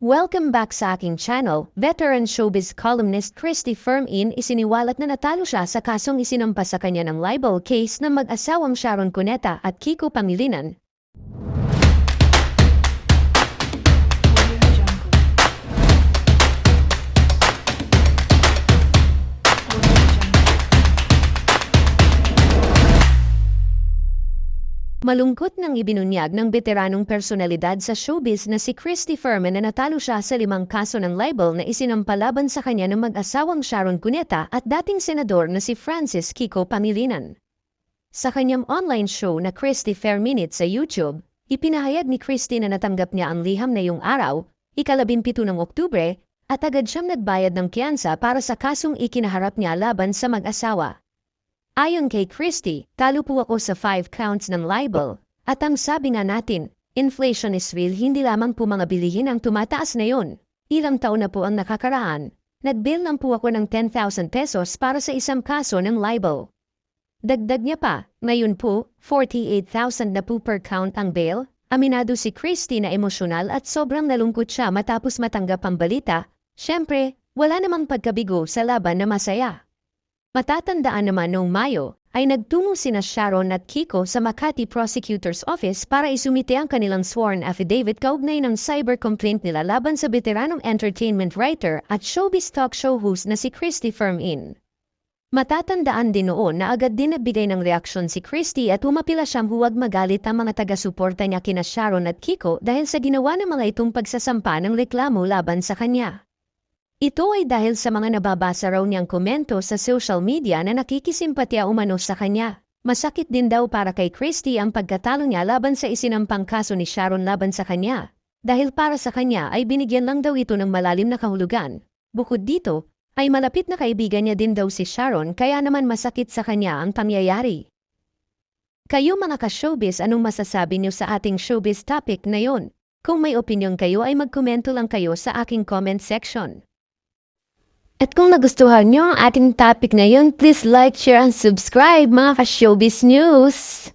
Welcome back sa aking channel. Veteran showbiz columnist Christy Firmin isiniwalat na natalo siya sa kasong isinampa sa kanya ng libel case ng mag-asawang Sharon Cuneta at Kiko Pangilinan. Malungkot nang ibinunyag ng veteranong personalidad sa showbiz na si Christy Furman na natalo siya sa limang kaso ng libel na isinampalaban sa kanya ng mag-asawang Sharon Cuneta at dating senador na si Francis Kiko Pangilinan. Sa kanyang online show na Christy Fair Minute sa YouTube, ipinahayag ni Christy na natanggap niya ang liham na yung araw, ikalabimpito ng Oktubre, at agad siyang nagbayad ng kiyansa para sa kasong ikinaharap niya laban sa mag-asawa. Ayon kay Christie, talo po ako sa 5 counts ng libel. At ang sabi nga natin, inflation is real hindi lamang po mga bilihin ang tumataas na yon. Ilang taon na po ang nakakaraan. Nag-bill lang po ako ng 10,000 pesos para sa isang kaso ng libel. Dagdag niya pa, ngayon po, 48,000 na po per count ang bail. Aminado si Christy na emosyonal at sobrang nalungkot siya matapos matanggap ang balita. Siyempre, wala namang pagkabigo sa laban na masaya. Matatandaan naman noong Mayo ay nagtungo sina Sharon at Kiko sa Makati Prosecutor's Office para isumite ang kanilang sworn affidavit kaugnay ng cyber complaint nila laban sa veteranong entertainment writer at showbiz talk show host na si Christy Firmin. Matatandaan din noon na agad din nagbigay ng reaksyon si Christy at humapila siyang huwag magalit ang mga taga-suporta niya kina Sharon at Kiko dahil sa ginawa ng mga itong pagsasampa ng reklamo laban sa kanya. Ito ay dahil sa mga nababasa raw niyang komento sa social media na nakikisimpatya umano sa kanya. Masakit din daw para kay Christy ang pagkatalo niya laban sa isinampang kaso ni Sharon laban sa kanya. Dahil para sa kanya ay binigyan lang daw ito ng malalim na kahulugan. Bukod dito, ay malapit na kaibigan niya din daw si Sharon kaya naman masakit sa kanya ang pangyayari. Kayo mga ka-showbiz anong masasabi niyo sa ating showbiz topic na yon? Kung may opinion kayo ay magkomento lang kayo sa aking comment section. At kung nagustuhan nyo ang ating topic ngayon, please like, share, and subscribe mga ka-showbiz news!